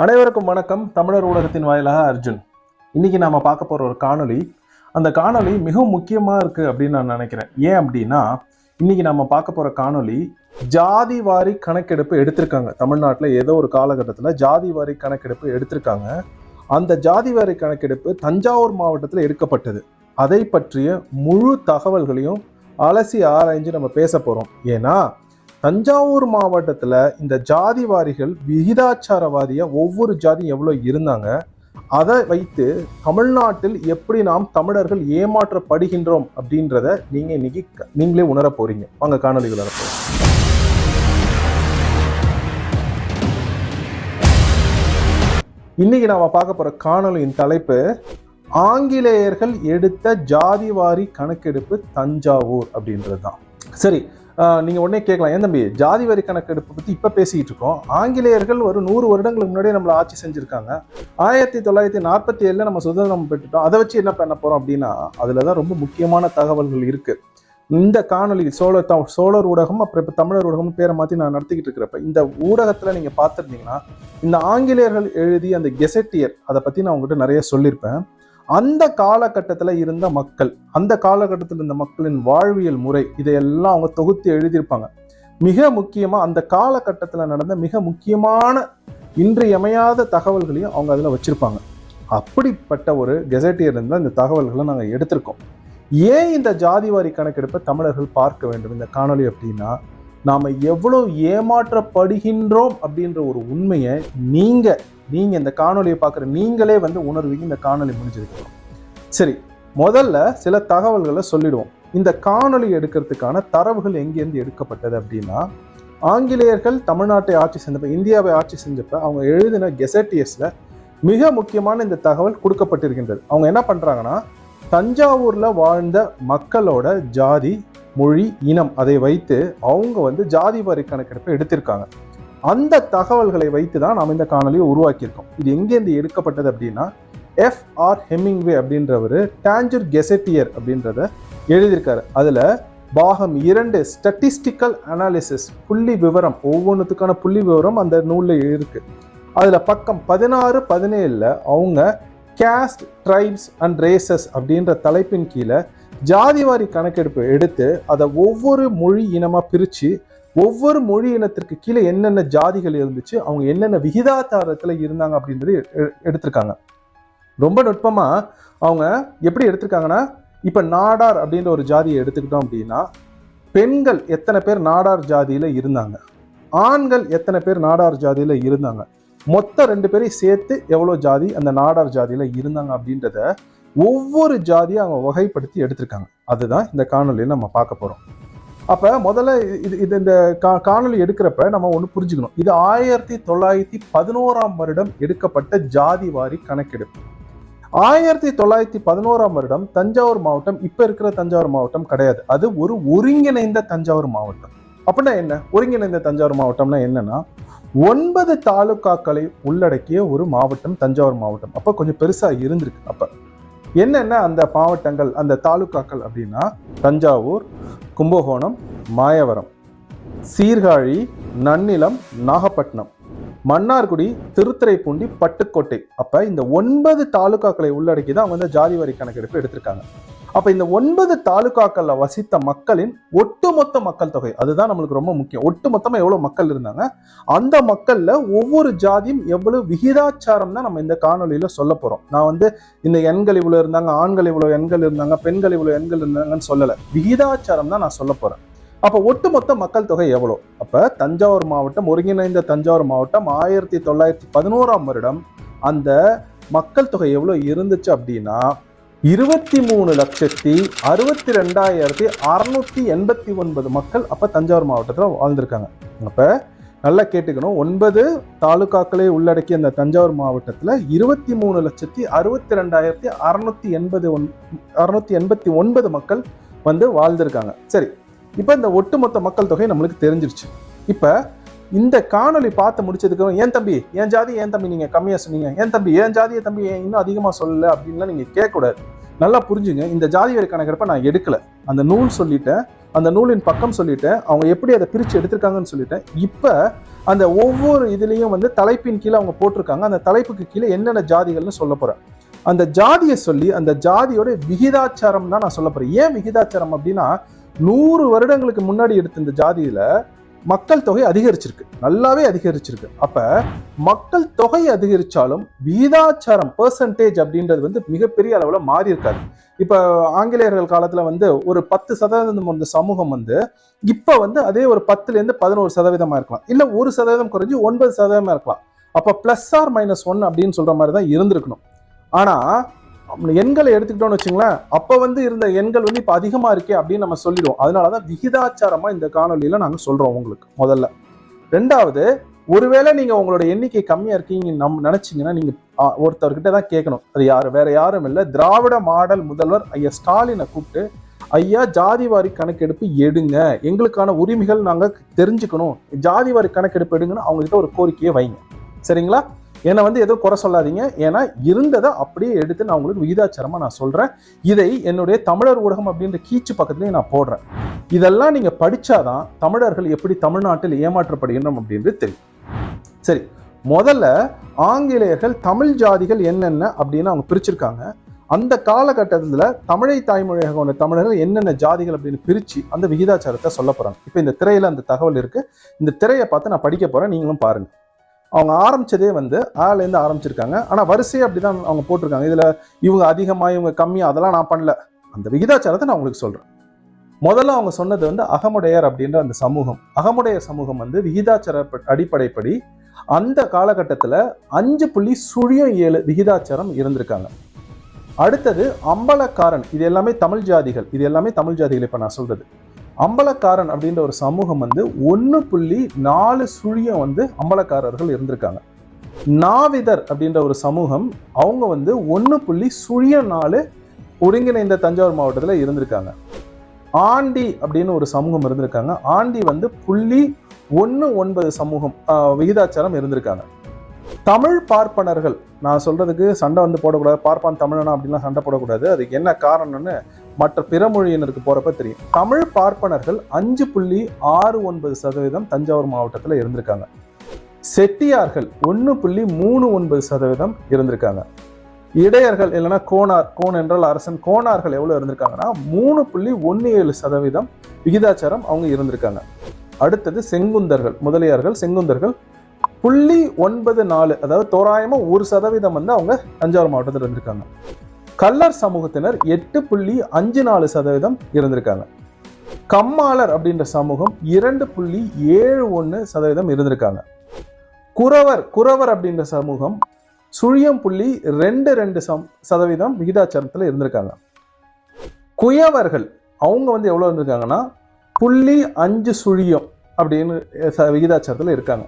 அனைவருக்கும் வணக்கம். தமிழர் ஊடகத்தின் வாயிலாக அர்ஜுன். இன்னைக்கு நாம பார்க்க போற ஒரு காணொளி அந்த காணொளி மிகவும் முக்கியமா இருக்கு அப்படின்னு நான் நினைக்கிறேன். ஏன் அப்படின்னா இன்னைக்கு நம்ம பார்க்க போற காணொளி ஜாதி வாரி கணக்கெடுப்பு எடுத்திருக்காங்க. தமிழ்நாட்டில் ஏதோ ஒரு காலகட்டத்தில் ஜாதி வாரி கணக்கெடுப்பு எடுத்திருக்காங்க. அந்த ஜாதி வாரி கணக்கெடுப்பு தஞ்சாவூர் மாவட்டத்தில் எடுக்கப்பட்டது. அதை பற்றிய முழு தகவல்களையும் அலசி ஆராய்ஞ்சு நம்ம பேச போகிறோம் ஏன்னா தஞ்சாவூர் மாவட்டத்தில் இந்த ஜாதி வாரிகள் ஒவ்வொரு ஜாதியும் எவ்வளோ இருந்தாங்க? அதை வைத்து தமிழ்நாட்டில் எப்படி நாம் தமிழர்கள் ஏமாற்றப்படுகின்றோம் அப்படின்றத நீங்கள் இன்னைக்கு நீங்களே உணர போறீங்க. வாங்க காணொலிகள் போறோம் இன்னைக்கு நாம பார்க்க போகிற காணொலியின் தலைப்பு ஆங்கிலேயர்கள் எடுத்த ஜாதிவாரி கணக்கெடுப்பு தஞ்சாவூர் அப்படின்றது தான் சரி நீங்கள் உடனே கேட்கலாம். ஏன் தம்பி ஜாதி வரி கணக்கெடுப்பு பற்றி இப்போ பேசிக்கிட்டு இருக்கோம். ஆங்கிலேயர்கள் ஒரு நூறு வருடங்களுக்கு முன்னாடியே நம்மளை ஆட்சி செஞ்சிருக்காங்க. ஆயிரத்தி தொள்ளாயிரத்தி நாற்பத்தி ஏழில் நம்ம சுதந்திரம் பெற்றுட்டோம். அதை வச்சு என்ன பண்ண போகிறோம் அப்படின்னா அதில் தான் ரொம்ப முக்கியமான தகவல்கள் இருக்குது இந்த காணொலி சோழர் த- சோழர் ஊடகம் அப்புறம் இப்போ தமிழர் ஊடகம் பேரை மாற்றி நான் நடத்திக்கிட்டு இருக்கிறப்ப இந்த ஊடகத்தில் நீங்கள் பார்த்துருந்தீங்கன்னா இந்த ஆங்கிலேயர்கள் எழுதிய அந்த கெசட்டியர் அதை பற்றி நான் உங்கள்கிட்ட நிறைய சொல்லியிருப்பேன். அந்த காலகட்டத்தில் இருந்த மக்கள் அந்த காலகட்டத்தில் இருந்த மக்களின் வாழ்வியல் முறை இதையெல்லாம் அவங்க தொகுத்து எழுதியிருப்பாங்க. மிக முக்கியமாக அந்த காலகட்டத்தில் நடந்த மிக முக்கியமான இன்றியமையாத தகவல்களையும் அவங்க அதில் வச்சிருப்பாங்க. அப்படிப்பட்ட ஒரு கெசட்டியர் இருந்தால் இந்த தகவல்களை நாங்கள் எடுத்திருக்கோம். ஏன் இந்த ஜாதிவாரி கணக்கெடுப்பை தமிழர்கள் பார்க்க வேண்டும்? இந்த காணொளி அப்படின்னா நாம் எவ்வளோ ஏமாற்றப்படுகின்றோம் அப்படின்ற ஒரு உண்மையை நீங்கள் நீங்கள் இந்த காணொளியை பார்க்குற நீங்களே வந்து உணர்வீங்க இந்த காணொளி முடிஞ்சதுக்கு சரி முதல்ல சில தகவல்களை சொல்லிடுவோம். இந்த காணொலி எடுக்கிறதுக்கான தரவுகள் எங்கேருந்து எடுக்கப்பட்டது அப்படின்னா ஆங்கிலேயர்கள் தமிழ்நாட்டை ஆட்சி செஞ்சப்ப இந்தியாவை ஆட்சி செஞ்சப்ப அவங்க எழுதின கெசட்டியஸில் மிக முக்கியமான இந்த தகவல் கொடுக்கப்பட்டிருக்கின்றது. அவங்க என்ன பண்ணுறாங்கன்னா தஞ்சாவூரில் வாழ்ந்த மக்களோட ஜாதி மொழி இனம் அதை வைத்து அவங்க வந்து ஜாதி வரி கணக்கெடுப்பை எடுத்திருக்காங்க. அந்த தகவல்களை வைத்து தான் நாம் இந்த காணொலியை உருவாக்கியிருக்கோம். இது எங்கேருந்து எடுக்கப்பட்டது அப்படின்னா எஃப் ஆர் ஹெமிங்வே அப்படின்றவர் டாஞ்சூர் கெசட்டியர் அப்படின்றத எழுதியிருக்காரு. அதில் பாகம் இரண்டு ஸ்டட்டிஸ்டிக்கல் அனாலிசிஸ் புள்ளி விவரம் ஒவ்வொன்றுத்துக்கான புள்ளி விவரம் அந்த நூலில் இருக்குது அதில் பக்கம் பதினாறு பதினேழில் அவங்க கேஸ்ட் ட்ரைப்ஸ் அண்ட் ரேசஸ் அப்படின்ற தலைப்பின் கீழே ஜாதிவாரி கணக்கெடுப்பு எடுத்து அதை ஒவ்வொரு மொழி இனமா பிரிச்சு ஒவ்வொரு மொழி இனத்திற்கு கீழே என்னென்ன ஜாதிகள் இருந்துச்சு அவங்க என்னென்ன விகிதாச்சாரத்தில் இருந்தாங்க அப்படின்றது எ- எடுத்திருக்காங்க. ரொம்ப நுட்பமா அவங்க எப்படி எடுத்திருக்காங்கன்னா இப்போ நாடார் அப்படின்ற ஒரு ஜாதியை எடுத்துக்கிட்டோம் அப்படின்னா பெண்கள் எத்தனை பேர் நாடார் ஜாதியில இருந்தாங்க? ஆண்கள் எத்தனை பேர் நாடார் ஜாதியில இருந்தாங்க? மொத்தம் ரெண்டு பேரையும் சேர்த்து எவ்வளோ ஜாதி அந்த நாடார் ஜாதியில இருந்தாங்க அப்படின்றத ஒவ்வொரு ஜாதியும் அவங்க வகைப்படுத்தி எடுத்திருக்காங்க. அதுதான் இந்த காணொலியில் நம்ம பார்க்க போகிறோம் அப்போ முதல்ல இது இது இந்த கா- காணொளி எடுக்கிறப்ப நம்ம ஒன்று புரிஞ்சுக்கணும். இது ஆயிரத்தி தொள்ளாயிரத்தி பதினோராம் வருடம் எடுக்கப்பட்ட ஜாதி வாரி கணக்கெடுப்பு. ஆயிரத்தி தொள்ளாயிரத்தி பதினோராம் வருடம் தஞ்சாவூர் மாவட்டம் இப்போ இருக்கிற தஞ்சாவூர் மாவட்டம் கிடையாது. அது ஒரு ஒருங்கிணைந்த தஞ்சாவூர் மாவட்டம். அப்படின்னா என்ன? ஒருங்கிணைந்த தஞ்சாவூர் மாவட்டம்னா என்னன்னா ஒன்பது தாலுகாக்களை உள்ளடக்கிய ஒரு மாவட்டம் தஞ்சாவூர் மாவட்டம். அப்போ கொஞ்சம் பெருசாக இருந்திருக்கு அப்போ. என்னென்ன அந்த மாவட்டங்கள் அந்த தாலுக்காக்கள் அப்படின்னா தஞ்சாவூர் கும்பகோணம் மாயவரம் சீர்காழி நன்னிலம் நாகப்பட்டினம் மன்னார்குடி திருத்துறைப்பூண்டி பட்டுக்கோட்டை. அப்போ இந்த ஒன்பது தாலுக்காக்களை உள்ளடக்கி தான் அவங்க வந்து ஜாதி வரி கணக்கெடுப்பு எடுத்திருக்காங்க. அப்போ இந்த ஒன்பது தாலுகாக்களில் வசித்த மக்களின் ஒட்டுமொத்த மக்கள் தொகை அதுதான் நம்மளுக்கு ரொம்ப முக்கியம். ஒட்டுமொத்தமாக எவ்வளோ மக்கள் இருந்தாங்க? அந்த மக்களில் ஒவ்வொரு ஜாதியும் எவ்வளவு விகிதாச்சாரம் தான் நம்ம இந்த காணொளியில சொல்ல போகிறோம் நான் வந்து இந்த எண்கள் இவ்வளோ இருந்தாங்க ஆண்கள் இவ்வளோ எண்கள் இருந்தாங்க பெண்கள் இவ்வளோ எண்கள் இருந்தாங்கன்னு சொல்லலை. விகிதாச்சாரம் தான் நான் சொல்ல போகிறேன் அப்போ ஒட்டுமொத்த மக்கள் தொகை எவ்வளோ அப்போ தஞ்சாவூர் மாவட்டம் ஒருங்கிணைந்த தஞ்சாவூர் மாவட்டம் ஆயிரத்தி தொள்ளாயிரத்தி பதினோராம் வருடம் அந்த மக்கள் தொகை எவ்வளோ இருந்துச்சு அப்படின்னா இருபத்தி மூணு லட்சத்தி அறுபத்தி ரெண்டாயிரத்தி அறுநூத்தி எண்பத்தி ஒன்பது மக்கள் அப்ப தஞ்சாவூர் மாவட்டத்தில் வாழ்ந்திருக்காங்க. அப்ப நல்லா கேட்டுக்கணும். ஒன்பது தாலுகாக்களை உள்ளடக்கிய அந்த தஞ்சாவூர் மாவட்டத்தில் இருபத்தி மூணு லட்சத்தி அறுபத்தி ரெண்டாயிரத்தி அறுநூத்தி எண்பது ஒன் அறுநூத்தி எண்பத்தி ஒன்பது மக்கள் வந்து வாழ்ந்திருக்காங்க. சரி இப்போ இந்த ஒட்டுமொத்த மக்கள் தொகை நம்மளுக்கு தெரிஞ்சிருச்சு. இப்போ இந்த காணொளி பார்த்து முடிச்சதுக்கு ஏன் தம்பி? ஏன் ஜாதி? ஏன் தம்பி? நீங்க கம்மியா சொன்னீங்க. ஏன் தம்பி? ஏன் ஜாதியை தம்பி? இன்னும் அதிகமா சொல்லல? அப்படின்லாம் நீங்க கேட்கக்கூடாது. நல்லா புரிஞ்சுங்க. இந்த ஜாதி வரி கணக்கெடுப்பை நான் எடுக்கல. அந்த நூல் சொல்லிட்டேன். அந்த நூலின் பக்கம் சொல்லிட்டேன். அவங்க எப்படி அதை பிரித்து எடுத்திருக்காங்கன்னு சொல்லிட்டேன். இப்போ அந்த ஒவ்வொரு இதுலேயும் வந்து தலைப்பின் கீழே அவங்க போட்டிருக்காங்க. அந்த தலைப்புக்கு கீழே என்னென்ன ஜாதிகள்னு சொல்ல போகிறேன் அந்த ஜாதியை சொல்லி அந்த ஜாதியோட விகிதாச்சாரம் தான் நான் சொல்ல போகிறேன் ஏன் விகிதாச்சாரம் அப்படின்னா நூறு வருடங்களுக்கு முன்னாடி எடுத்த இந்த ஜாதியில் மக்கள் தொகை அதிகரிச்சிருக்கு. நல்லாவே அதிகரிச்சிருக்கு. அப்ப மக்கள் தொகை அதிகரிச்சாலும் விகிதாச்சாரம் பெர்சன்டேஜ் அப்படின்றது வந்து மிகப்பெரிய அளவுல மாறி இருக்காது இப்ப ஆங்கிலேயர்கள் காலத்துல வந்து ஒரு பத்து சதவீதம் வந்த சமூகம் வந்து இப்ப வந்து அதே ஒரு பத்துல இருந்து பதினோரு சதவீதமா இருக்கலாம். இல்ல ஒரு சதவீதம் குறைஞ்சு ஒன்பது சதவீதமா இருக்கலாம். அப்ப பிளஸ் ஆர் மைனஸ் ஒன் அப்படின்னு சொல்ற மாதிரி தான் இருந்திருக்கணும். ஆனா எண்களை எடுத்துக்கிட்டோம்னு வச்சுங்களேன் அப்போ வந்து இருந்த எண்கள் வந்து இப்போ அதிகமாக இருக்கே அப்படின்னு நம்ம சொல்லிடுவோம். அதனால தான் விகிதாச்சாரமாக இந்த காணொலியில் நாங்கள் சொல்கிறோம் உங்களுக்கு முதல்ல. ரெண்டாவது ஒருவேளை நீங்கள் உங்களோட எண்ணிக்கை கம்மியாக இருக்கீங்க நம்ம நினச்சிங்கன்னா நீங்கள் ஒருத்தர்கிட்ட தான் கேட்கணும். அது யார் வேற யாரும் இல்லை. திராவிட மாடல் முதல்வர் ஐயா ஸ்டாலினை கூப்பிட்டு ஐயா ஜாதிவாரி கணக்கெடுப்பு எடுங்க. எங்களுக்கான உரிமைகள் நாங்கள் தெரிஞ்சுக்கணும். ஜாதிவாரி கணக்கெடுப்பு எடுங்கன்னு அவங்ககிட்ட ஒரு கோரிக்கையை வைங்க. சரிங்களா? என்னை வந்து எதுவும் குறை சொல்லாதீங்க. ஏன்னா இருந்ததை அப்படியே எடுத்து நான் உங்களுக்கு விகிதாச்சாரமாக நான் சொல்கிறேன் இதை என்னுடைய தமிழர் ஊடகம் அப்படின்ற கீச்சு பக்கத்துலேயும் நான் போடுறேன். இதெல்லாம் நீங்கள் படித்தாதான் தமிழர்கள் எப்படி தமிழ்நாட்டில் ஏமாற்றப்படுகின்றோம் அப்படின்றது தெரியும். சரி முதல்ல ஆங்கிலேயர்கள் தமிழ் ஜாதிகள் என்னென்ன அப்படின்னு அவங்க பிரிச்சிருக்காங்க. அந்த காலகட்டத்தில் தமிழை தாய்மொழியாக கொண்ட தமிழர்கள் என்னென்ன ஜாதிகள் அப்படின்னு பிரித்து அந்த விகிதாச்சாரத்தை சொல்ல போகிறாங்க இப்போ இந்த திரையில் அந்த தகவல் இருக்குது இந்த திரையை பார்த்து நான் படிக்க போகிறேன் நீங்களும் பாருங்கள் அவங்க ஆரம்பிச்சதே வந்து ஆலேருந்து ஆரம்பிச்சிருக்காங்க. ஆனால் வரிசையை அப்படிதான் அவங்க போட்டிருக்காங்க. இதில் இவங்க அதிகமாக இவங்க கம்மியாக அதெல்லாம் நான் பண்ணல. அந்த விகிதாச்சாரத்தை நான் உங்களுக்கு சொல்கிறேன் முதல்ல அவங்க சொன்னது வந்து அகமுடையர் அப்படின்ற அந்த சமூகம். அகமுடையர் சமூகம் வந்து விகிதாச்சார அடிப்படைப்படி அந்த காலகட்டத்தில் அஞ்சு புள்ளி சுழியம் ஏழு விகிதாச்சாரம் இருந்திருக்காங்க. அடுத்தது அம்பலக்காரன். இது எல்லாமே தமிழ் ஜாதிகள். இது எல்லாமே தமிழ் ஜாதிகள் இப்போ நான் சொல்கிறது அம்பலக்காரன் அப்படின்ற ஒரு சமூகம் வந்து ஒன்று புள்ளி நாலு சுழியம் வந்து அம்பலக்காரர்கள் இருந்திருக்காங்க. நாவிதர் அப்படின்ற ஒரு சமூகம் அவங்க வந்து ஒன்று புள்ளி சுழியம் நாலு ஒருங்கிணைந்த தஞ்சாவூர் மாவட்டத்தில் இருந்திருக்காங்க. ஆண்டி அப்படின்னு ஒரு சமூகம் இருந்திருக்காங்க. ஆண்டி வந்து புள்ளி ஒன்று ஒன்பது சமூகம் விகிதாச்சாரம் இருந்திருக்காங்க. தமிழ் பார்ப்பனர்கள் நான் சொல்றதுக்கு சண்டை வந்து போடக்கூடாது பார்ப்பான் தமிழனா அப்படிலாம் சண்டை போடக்கூடாது. அதுக்கு என்ன காரணம்னு மற்ற பிற மொழியினருக்கு போறப்ப தெரியும். தமிழ் பார்ப்பனர்கள் அஞ்சு புள்ளி ஆறு ஒன்பது சதவீதம் தஞ்சாவூர் மாவட்டத்தில் இருந்திருக்காங்க. செட்டியார்கள் ஒன்று புள்ளி மூணு ஒன்பது சதவீதம் இருந்திருக்காங்க. இடையர்கள் இல்லைன்னா கோனார் கோன் என்றால் அரசன் கோனார்கள் எவ்வளோ இருந்திருக்காங்கன்னா மூணு புள்ளி ஒன்று ஏழு சதவீதம் விகிதாச்சாரம் அவங்க இருந்திருக்காங்க. அடுத்தது செங்குந்தர்கள் முதலியார்கள் செங்குந்தர்கள் புள்ளி ஒன்பது நாலு அதாவது தோராயமாக ஒரு சதவீதம் வந்து அவங்க தஞ்சாவூர் மாவட்டத்தில் இருந்திருக்காங்க. கல்லர் சமூகத்தினர் எட்டு புள்ளி அஞ்சு நாலு சதவீதம் இருந்திருக்காங்க. கம்மாளர் அப்படின்ற சமூகம் இரண்டு புள்ளி ஏழு ஒன்று சதவீதம் இருந்திருக்காங்க. குறவர் குறவர் அப்படின்ற சமூகம் சுழியம் புள்ளி ரெண்டு ரெண்டு சம் சதவீதம் விகிதாச்சாரத்தில் இருந்திருக்காங்க. குயவர்கள் அவங்க வந்து எவ்வளோ இருந்திருக்காங்கன்னா புள்ளி அஞ்சு சுழியம் அப்படின்னு விகிதாச்சாரத்தில் இருக்காங்க.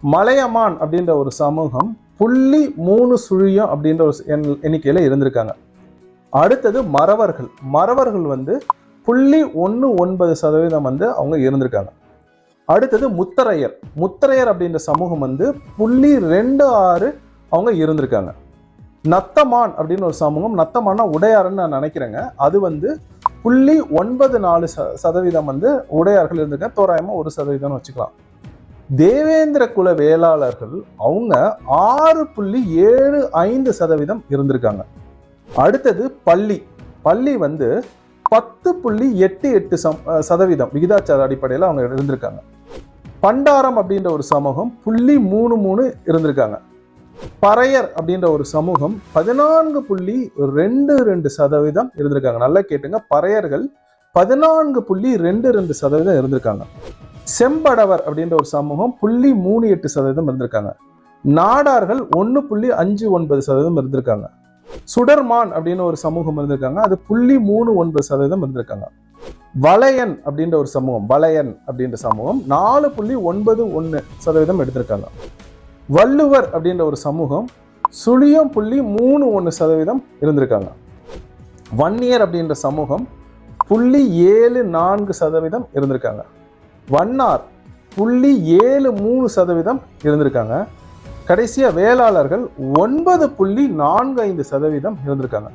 மலையமான் அப்படின்ற ஒரு சமூகம் புள்ளி மூணு சுழியம் அப்படின்ற ஒரு எண்- இருந்திருக்காங்க. அடுத்தது மறவர்கள். மறவர்கள் வந்து புள்ளி ஒன்று ஒன்பது சதவீதம் வந்து அவங்க இருந்திருக்காங்க. அடுத்தது முத்தரையர். முத்தரையர் அப்படின்ற சமூகம் வந்து புள்ளி ரெண்டு ஆறு அவங்க இருந்திருக்காங்க. நத்தமான் அப்படின்னு ஒரு சமூகம் நத்தமானா உடையாருன்னு நான் நினைக்கிறேங்க. அது வந்து புள்ளி ஒன்பது நாலு ச- சதவீதம் வந்து உடையார்கள் இருந்திருக்காங்க. தோராயமாக ஒரு சதவீதம்னு வச்சுக்கலாம். தேவேந்திர குல வேளாளர்கள் அவங்க ஆறு புள்ளி ஏழு ஐந்து சதவீதம் இருந்திருக்காங்க. அடுத்தது பள்ளி. பள்ளி வந்து பத்து புள்ளி எட்டு எட்டு சம் சதவீதம் விகிதாச்சார அடிப்படையில் அவங்க இருந்திருக்காங்க. பண்டாரம் அப்படின்ற ஒரு சமூகம் புள்ளி மூணு மூணு இருந்திருக்காங்க. பறையர் அப்படின்ற ஒரு சமூகம் பதினான்கு புள்ளி ரெண்டு ரெண்டு சதவீதம் இருந்திருக்காங்க. நல்லா கேட்டுங்க. பறையர்கள் பதினான்கு புள்ளி ரெண்டு ரெண்டு சதவீதம் இருந்திருக்காங்க. செம்படவர் அப்படின்ற ஒரு சமூகம் புள்ளி மூணு எட்டு சதவீதம் இருந்திருக்காங்க. நாடார்கள் ஒன்று புள்ளி அஞ்சு ஒன்பது சதவீதம் இருந்திருக்காங்க. சுடர்மான் அப்படின்னு ஒரு சமூகம் இருந்திருக்காங்க. அது புள்ளி மூணு ஒன்பது சதவீதம் இருந்திருக்காங்க. வளையன் அப்படின்ற ஒரு சமூகம் வளையன் அப்படின்ற சமூகம் நாலு புள்ளி ஒன்பது ஒன்று சதவீதம் எடுத்திருக்காங்க. வள்ளுவர் அப்படின்ற ஒரு சமூகம் சுழியம் புள்ளி மூணு ஒன்று சதவீதம் இருந்திருக்காங்க. வன்னியர் அப்படின்ற சமூகம் புள்ளி ஏழு நான்கு சதவீதம் இருந்திருக்காங்க. வண்ணார் புள்ளி ஏழு மூணு சதவீதம் இருந்திருக்காங்க. கடைசியாக வேளாளர்கள் ஒன்பது புள்ளி நான்கு ஐந்து சதவீதம் இருந்திருக்காங்க.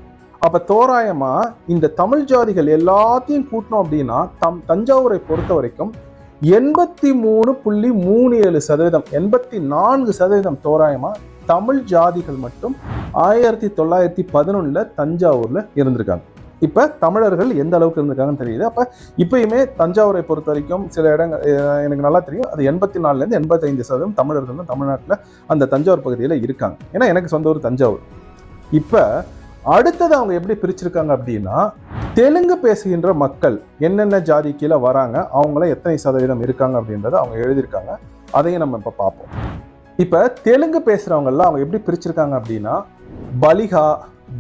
அப்போ தோராயமாக இந்த தமிழ் ஜாதிகள் எல்லாத்தையும் கூட்டினோம் அப்படின்னா தம் தஞ்சாவூரை பொறுத்த வரைக்கும் எண்பத்தி மூணு புள்ளி மூணு ஏழு சதவீதம் எண்பத்தி நான்கு சதவீதம் தோராயமாக தமிழ் ஜாதிகள் மட்டும் ஆயிரத்தி தொள்ளாயிரத்தி பதினொன்னில் தஞ்சாவூரில் இருந்திருக்காங்க. இப்போ தமிழர்கள் எந்த அளவுக்கு இருந்திருக்காங்கன்னு தெரியுது. அப்போ இப்பயுமே தஞ்சாவூரை பொறுத்த வரைக்கும் சில இடங்கள் எனக்கு நல்லா தெரியும். அது எண்பத்தி நாலுலேருந்து எண்பத்தைந்து சதவீதம் தமிழர்கள் தான் தமிழ்நாட்டில் அந்த தஞ்சாவூர் பகுதியில் இருக்காங்க. ஏன்னா எனக்கு சொந்த ஊர் தஞ்சாவூர். இப்போ அடுத்தது அவங்க எப்படி பிரிச்சிருக்காங்க அப்படின்னா தெலுங்கு பேசுகின்ற மக்கள் என்னென்ன ஜாதி கீழே வராங்க அவங்கள எத்தனை சதவீதம் இருக்காங்க அப்படின்றத அவங்க எழுதியிருக்காங்க. அதையும் நம்ம இப்போ பார்ப்போம். இப்போ தெலுங்கு பேசுகிறவங்கெல்லாம் அவங்க எப்படி பிரிச்சிருக்காங்க அப்படின்னா பலிகா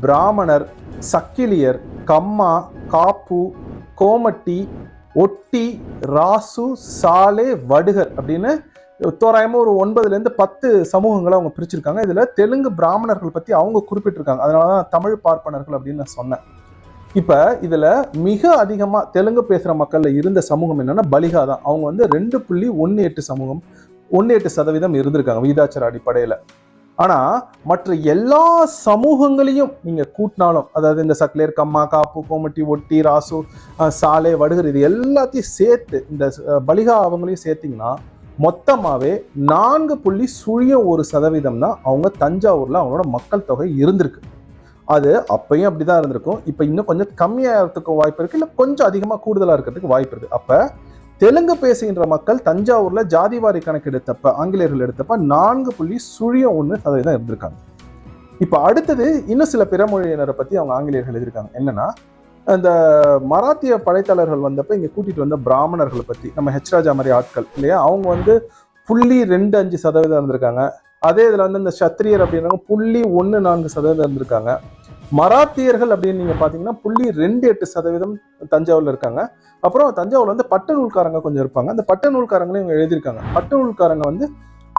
பிராமணர் சக்கிலியர் கம்மா காப்பு கோமட்டி ஒட்டி ராசு சாலே வடுகர் அப்படின்னு தோராயமா ஒரு ஒன்பதுலேருந்து பத்து சமூகங்களை அவங்க பிரிச்சிருக்காங்க. இதில் தெலுங்கு பிராமணர்கள் பற்றி அவங்க குறிப்பிட்டிருக்காங்க. அதனாலதான் தமிழ் பார்ப்பனர்கள் அப்படின்னு நான் சொன்னேன். இப்போ இதில் மிக அதிகமாக தெலுங்கு பேசுகிற மக்களில் இருந்த சமூகம் என்னென்னா பலிகா தான். அவங்க வந்து ரெண்டு புள்ளி ஒன்று எட்டு சமூகம் ஒன்று எட்டு சதவீதம் இருந்திருக்காங்க. விகிதாச்சார அடிப்படையில். ஆனால் மற்ற எல்லா சமூகங்களையும் நீங்கள் கூட்டினாலும் அதாவது இந்த சக்லேர் கம்மா காப்பு கோமட்டி ஒட்டி ராசு சாலை வடுகர் இது எல்லாத்தையும் சேர்த்து இந்த பலிகா அவங்களையும் சேர்த்திங்கன்னா மொத்தமாகவே நான்கு புள்ளி சுழியம் ஒரு சதவீதம் தான் அவங்க தஞ்சாவூரில் அவங்களோட மக்கள் தொகை இருந்திருக்கு. அது அப்பயும் அப்படிதான் இருந்திருக்கும். இப்போ இன்னும் கொஞ்சம் கம்மியாகிறதுக்கு வாய்ப்பு இருக்குது இல்லை கொஞ்சம் அதிகமாக கூடுதலாக இருக்கிறதுக்கு வாய்ப்பு இருக்குது அப்போ தெலுங்கு பேசுகின்ற மக்கள் தஞ்சாவூர்ல ஜாதிவாரி கணக்கெடுத்தப்ப ஆங்கிலேயர்கள் எடுத்தப்ப நான்கு புள்ளி சுழியம் ஒன்று சதவீதம் இருந்திருக்காங்க. இப்போ அடுத்தது இன்னும் சில பிறமொழியினரை பத்தி அவங்க ஆங்கிலேயர்கள் எழுதியிருக்காங்க. என்னன்னா அந்த மராத்திய படைத்தாளர்கள் வந்தப்ப இங்க கூட்டிட்டு வந்த பிராமணர்களை பத்தி நம்ம ஹெச் ராஜா மாதிரி ஆட்கள் இல்லையா? அவங்க வந்து புள்ளி ரெண்டு அஞ்சு சதவீதம் இருந்திருக்காங்க. அதே இதுல வந்து இந்த சத்திரியர் அப்படின்னாங்க புள்ளி ஒன்று நான்கு சதவீதம் இருந்திருக்காங்க. மராத்தியர்கள் அப்படின்னு நீங்க பாத்தீங்கன்னா புள்ளி ரெண்டு எட்டு சதவீதம் தஞ்சாவூர்ல இருக்காங்க. அப்புறம் தஞ்சாவூர்ல வந்து பட்டு நூல்காரங்க கொஞ்சம் இருப்பாங்க. அந்த பட்ட நூல்காரங்களையும் இவங்க எழுதியிருக்காங்க. பட்டு நூல்காரங்க வந்து